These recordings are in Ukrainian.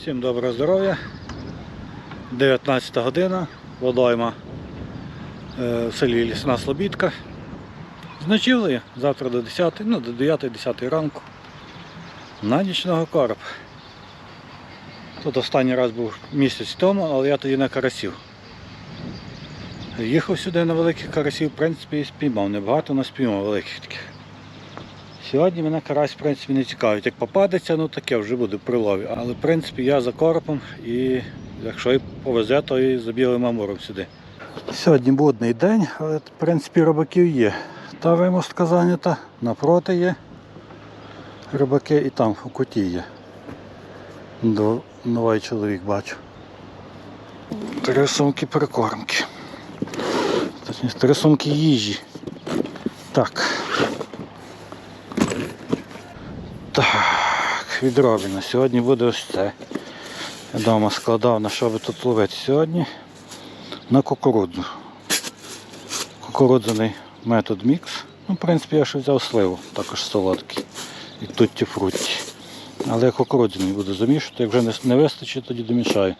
Всім доброго здоров'я. 19 година, водойма е, в селі Лісна Слобідка. З завтра до 10, ну до 9-10 ранку. На нічного коропа. Тут останній раз був місяць тому, але я тоді на карасів. Їхав сюди на великих карасів, в принципі, і спіймав. Небагато, але спіймав великих таких. Сьогодні мене карась в принципі не цікавить. Як попадеться, ну таке вже буде в прилові. Але в принципі я за коропом і якщо і повезе, то і за білим амуром сюди. Сьогодні будний день, але в принципі рибаків є. Та вимостка зайнята, напроти є рибаки і там у куті є. Новий чоловік бачу. Три сумки прикормки. Точніше, три сумки їжі. Так. Так, відроблено. Сьогодні буде ось це. Я вдома складав, на що би тут ловити сьогодні. На кукурудзу. Кукурудзяний метод мікс. Ну, в принципі, я ще взяв сливу, також солодкий. І тутті фрутті. Але я кукурудзяний буду замішувати. Як вже не, не вистачить, тоді домішаю.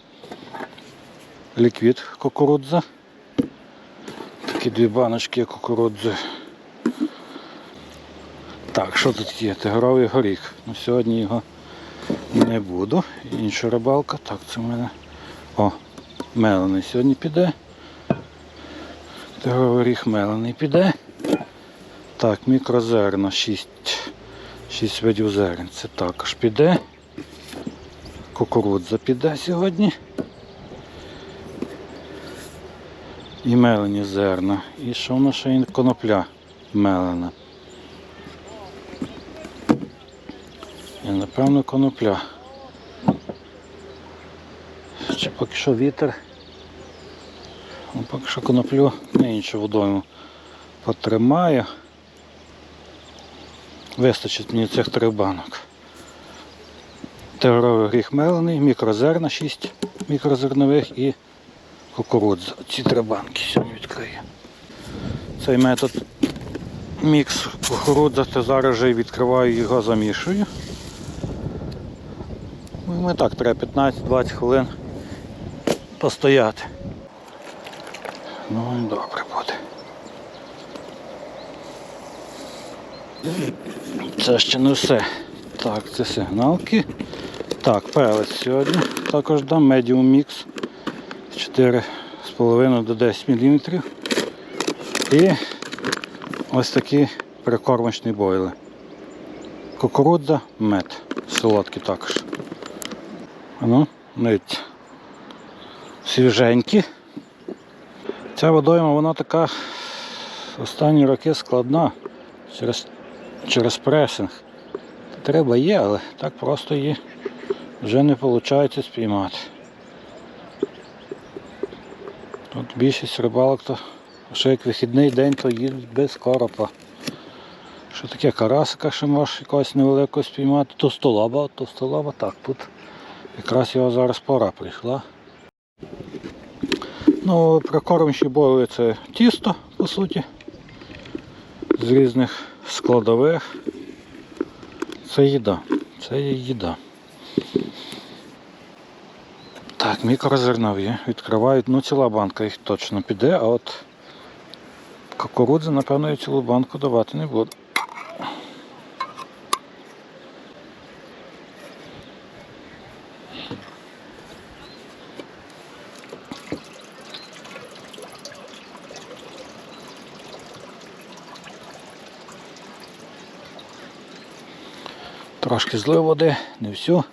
Ліквід кукурудза. Такі дві баночки кукурудзи. Так, що тут є? Тигровий горіх. Ну, сьогодні його не буду. Інша рибалка. Так, це в мене. О, мелений сьогодні піде. Тигровий горіх мелений піде. Так, мікрозерна 6. 6 видів зерен. Це також піде. Кукурудза піде сьогодні. І мелені зерна. І що в нас ще конопля мелена. І напевно конопля. Ще поки що вітер. Ну, поки що коноплю на іншу водойму потримаю. Вистачить мені цих три банок. Тигровий гріх мелений, мікрозерна 6 мікрозернових і кукурудза. Ці три банки сьогодні відкрию. Цей метод мікс кукурудза, то зараз вже відкриваю його, замішую. Ми так треба 15-20 хвилин постояти. Ну і добре буде. Це ще не все. Так, це сигналки. Так, пелець сьогодні. Також дам Medium Mix 4,5 до 10 мм. І ось такі прикормочні бойли. Кукурудза, мед. Солодкі також. Ну, навіть свіженькі. Ця водойма, вона така останні роки складна через, через пресинг. Треба є, але так просто її вже не виходить спіймати. Тут більшість рибалок, то ще як вихідний день, то їдуть без коропа. Що таке карасика, ще можеш якогось невеликого спіймати, то столоба, то столоба так. Тут якраз його зараз пора прийшла. Ну, прикормчі бойли це тісто, по суті, з різних складових. Це їда. Це є їда. Так, мікрозернові відкривають, ну ціла банка їх точно піде, а от кукурудзи, напевно, я цілу банку давати не буду. Трошки злив води, не всю.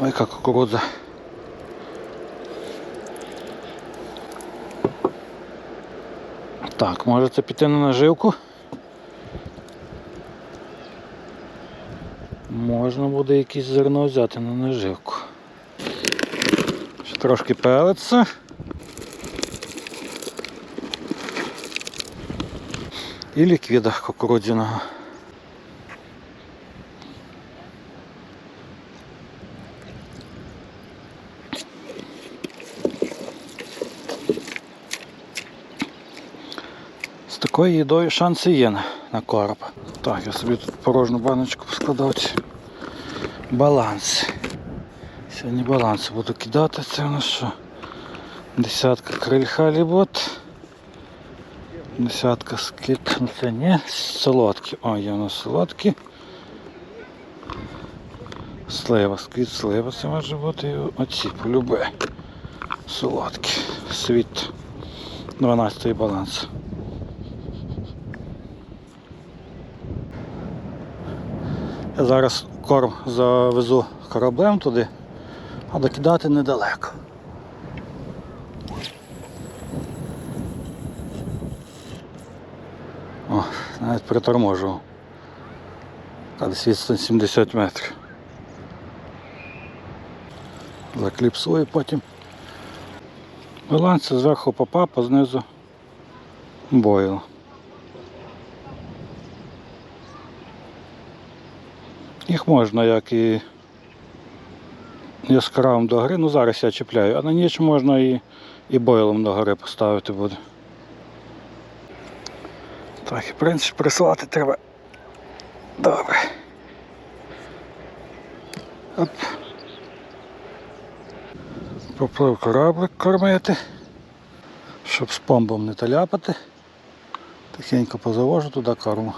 Ой, яка кукурудза. Так, може це піти на наживку. Можна буде якесь зерно взяти на наживку. Ще трошки пелиться. І ліквіда кукурудзяного. такою їдою шанси є на, на короб. Так, я собі тут порожню баночку поскладав. ці Баланс. Сьогодні баланс буду кидати. Це у нас що? Десятка криль халібот. Десятка скид. Ну це не солодкі. О, є у нас солодкі. Слива, скид, слива, це може бути і оці полюбе. Солодкі. Світ. 12 баланс. Я зараз корм завезу кораблем туди, а докидати недалеко. Навіть приторможував. Десь відстань 70 метрів. Закліпсую потім. Баланс зверху попап, а знизу бойл. Їх можна як і яскравим до гори, ну зараз я чіпляю, а на ніч можна і, і бойлом до гори поставити буде. Так, і в принципі присилати треба. Добре. Оп. Поплив кораблик кормити, щоб з помбом не таляпати. Тихенько позавожу туди корму.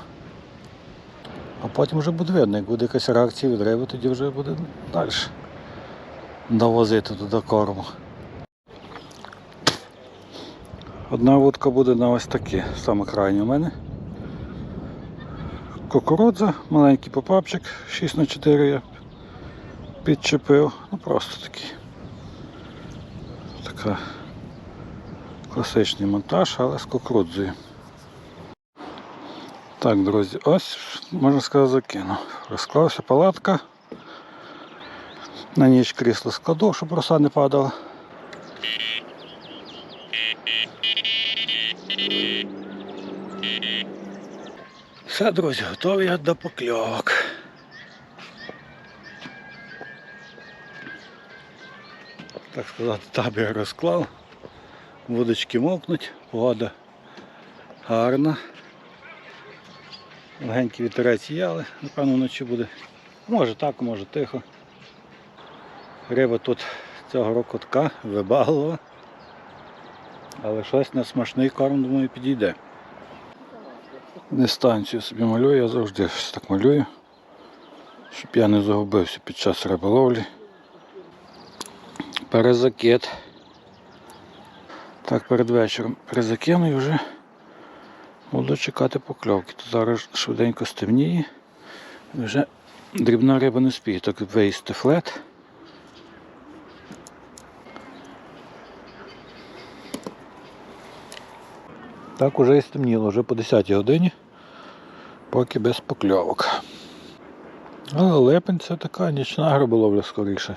А потім вже буде видно, як буде якась реакція від риби, тоді вже буде далі довозити туди корму. Одна вудка буде на ось такі, саме крайні у мене. Кукурудза, маленький попапчик 6х4 я підчепив. Ну просто такий. Така класичний монтаж, але з кукурудзою. Так, друзі, ось, можна сказати, закинув. Розклався палатка. На ніч крісло складу, щоб роса не падала. Все, друзі, готовий я до покльовок. Так сказати, табір розклав. Водочки мокнуть, погода гарна. Легенький вітерець але напевно вночі буде. Може так, може тихо. Риба тут цього року така вибаглива. Але щось на смачний корм, думаю, підійде. Дистанцію собі малюю, я завжди щось так малюю, щоб я не загубився під час риболовлі. Перезакид. Так, перед вечором перезакину і вже буду чекати покльовки. То зараз швиденько стемніє. Вже дрібна риба не спіє, так виїсти флет. Так уже і стемніло, вже по 10 годині, поки без покльовок. Але липень це така нічна гриболовля скоріше.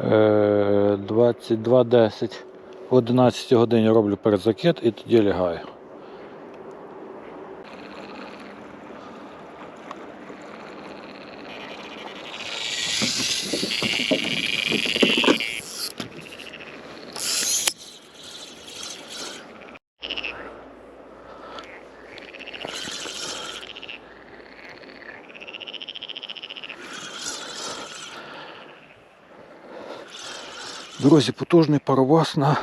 Е, 22.10 в 11 годині роблю передзакид і тоді лягаю. Друзі, потужний паровоз на,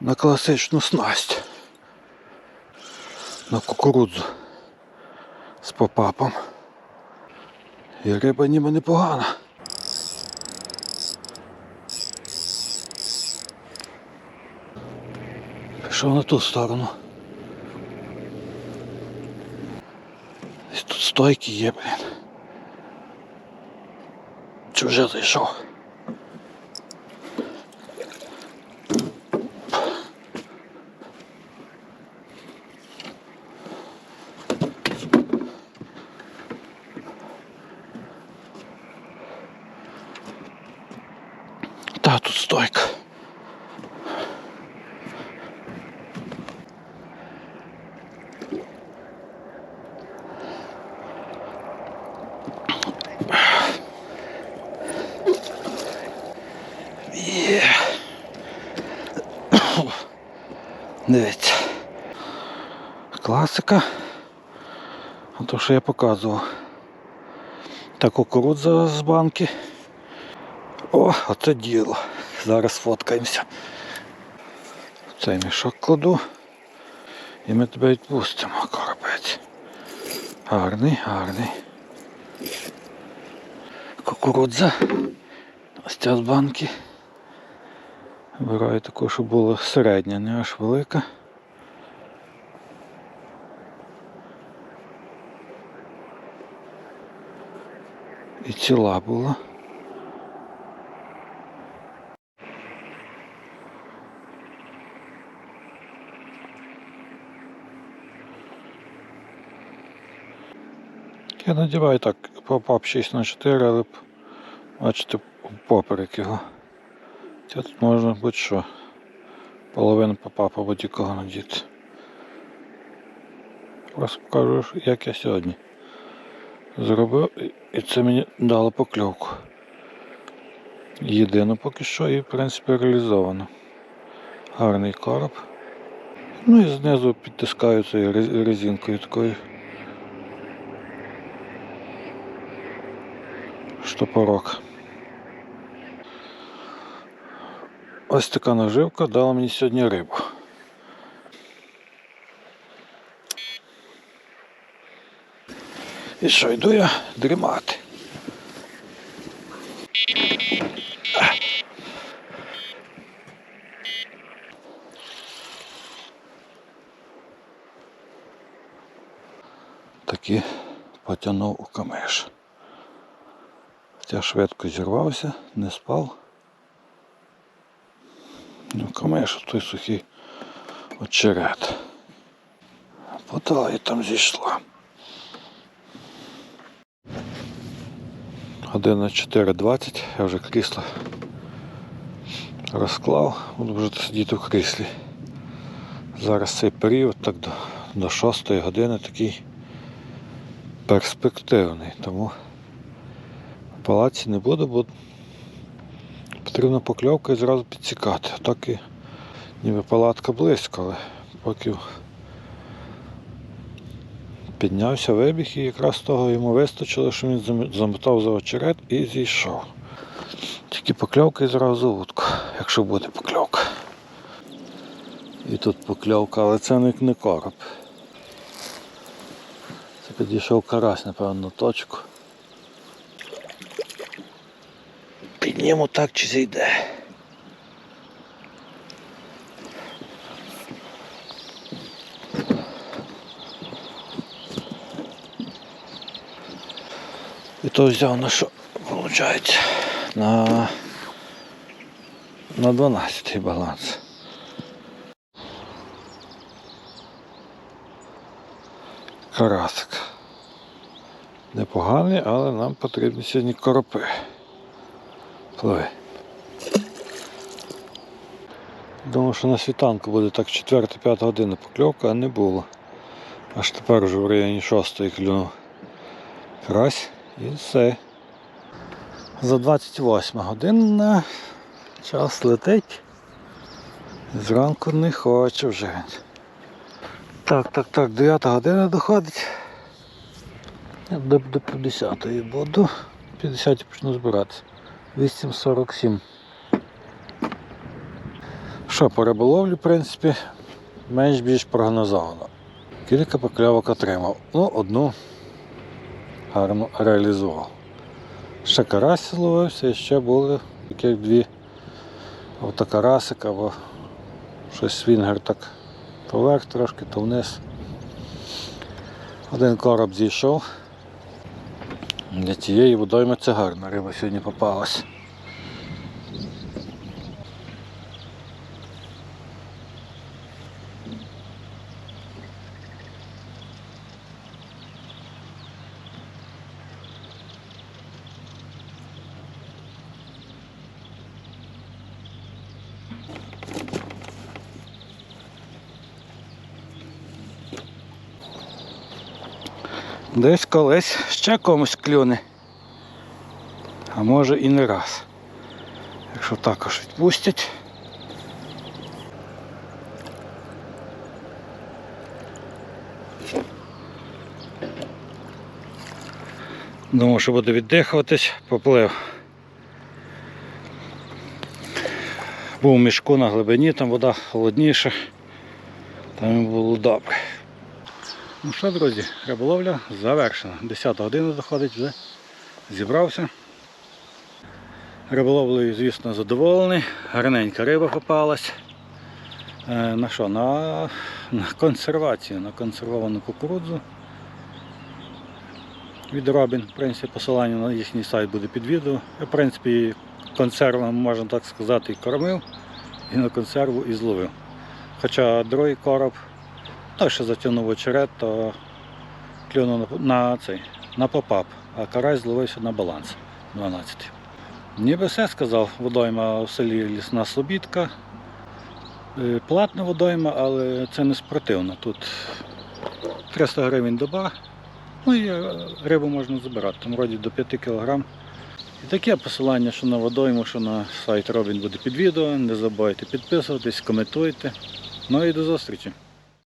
на класичну снасть. На кукурудзу з попапом. І риба ніби непогана. Пішов на ту сторону. Десь тут стойки є, блін. Чи вже зайшов? Та тут стойка. Є. Дивіться. класика. А то, що я показував. Та кукурудза з банки. О, оце діло. Зараз фоткаємося. Цей мішок кладу. І ми тебе відпустимо, коробець. Гарний, гарний. Кукурудза. Ось ця з банки. Вибираю таку, щоб була середня, не аж велика. І ціла була. Я надіваю так попап 6 на 4 але бачите, поперек його. Це тут можна будь-що. Половину попапа будь-якого надіти. Просто покажу, як я сьогодні зробив, і- це мені дало покльовку. Єдино поки що і в принципі реалізовано. Гарний короб. Ну і знизу підтискаю цією рез- резинкою такою. Штопорок. Ось така наживка дала мені сьогодні рибу. І що, йду я дрімати. Таки потягнув у камеш. Хоча швидко зірвався, не спав. Ну, камеш той сухий очерет. Поталає там зійшла. Година 4.20, я вже крісло розклав, буду вже сидіти в кріслі. Зараз цей період так до, до 6 години такий перспективний, тому палаці не буду, бо потрібна покльовка і зразу підсікати. Так і ніби палатка близько, але поки піднявся вибіг і якраз того йому вистачило, що він замотав за очерет і зійшов. Тільки покльовка і зразу вудку, якщо буде покльовка. І тут покльовка, але це не, не короб. Це підійшов карась, напевно, на точку. Підніму так чи зійде. І то взяв на що виходить? На, на 12 баланс. Карасик. Непоганий, але нам потрібні сьогодні коропи. Пливи. Думав, що на світанку буде так 4-5 година покльовка, а не було. Аж тепер вже в районі 6 клюнув. Карась і все. За 28 година час летить. Зранку не хоче вже. Так, так, так, 9 година доходить. Я До, до 50 буду. 50 почну збиратися. 8.47. Що, по риболовлі, в принципі, менш більш прогнозовано. Кілька покльовок отримав. Ну, одну гарно реалізував. Ще карась зловився і ще були таких дві автокарасик або щось свінгер так то вверх трошки, то вниз. Один короб зійшов. Для цієї водойми це гарна риба сьогодні попалась. Десь колись ще комусь клюне. А може і не раз. Якщо також відпустять. Думав, що буде віддихуватись, поплив. Був у мішку на глибині, там вода холодніша, там було добре. Ну що, друзі, риболовля завершена. 10 година доходить, вже зібрався. Риболовлею, звісно, задоволений. Гарненька риба попалась. Е, на що? На, на консервацію, на консервовану кукурудзу. Від Робін, в принципі, посилання на їхній сайт буде під відео. В принципі, консервами, можна так сказати, і кормив, і на консерву і зловив. Хоча другий короб, той, що затягнув очерет, то клюнув на, цей, на попап, а карась зловився на баланс 12. Ніби все сказав, водойма в селі Лісна Слобідка. Е, Платна водойма, але це не спортивна. Тут 300 гривень доба. Ну і е, рибу можна забирати, там вроді до 5 кг. І таке посилання, що на водойму, що на сайт Робін буде під відео. Не забувайте підписуватись, коментуйте. Ну і до зустрічі!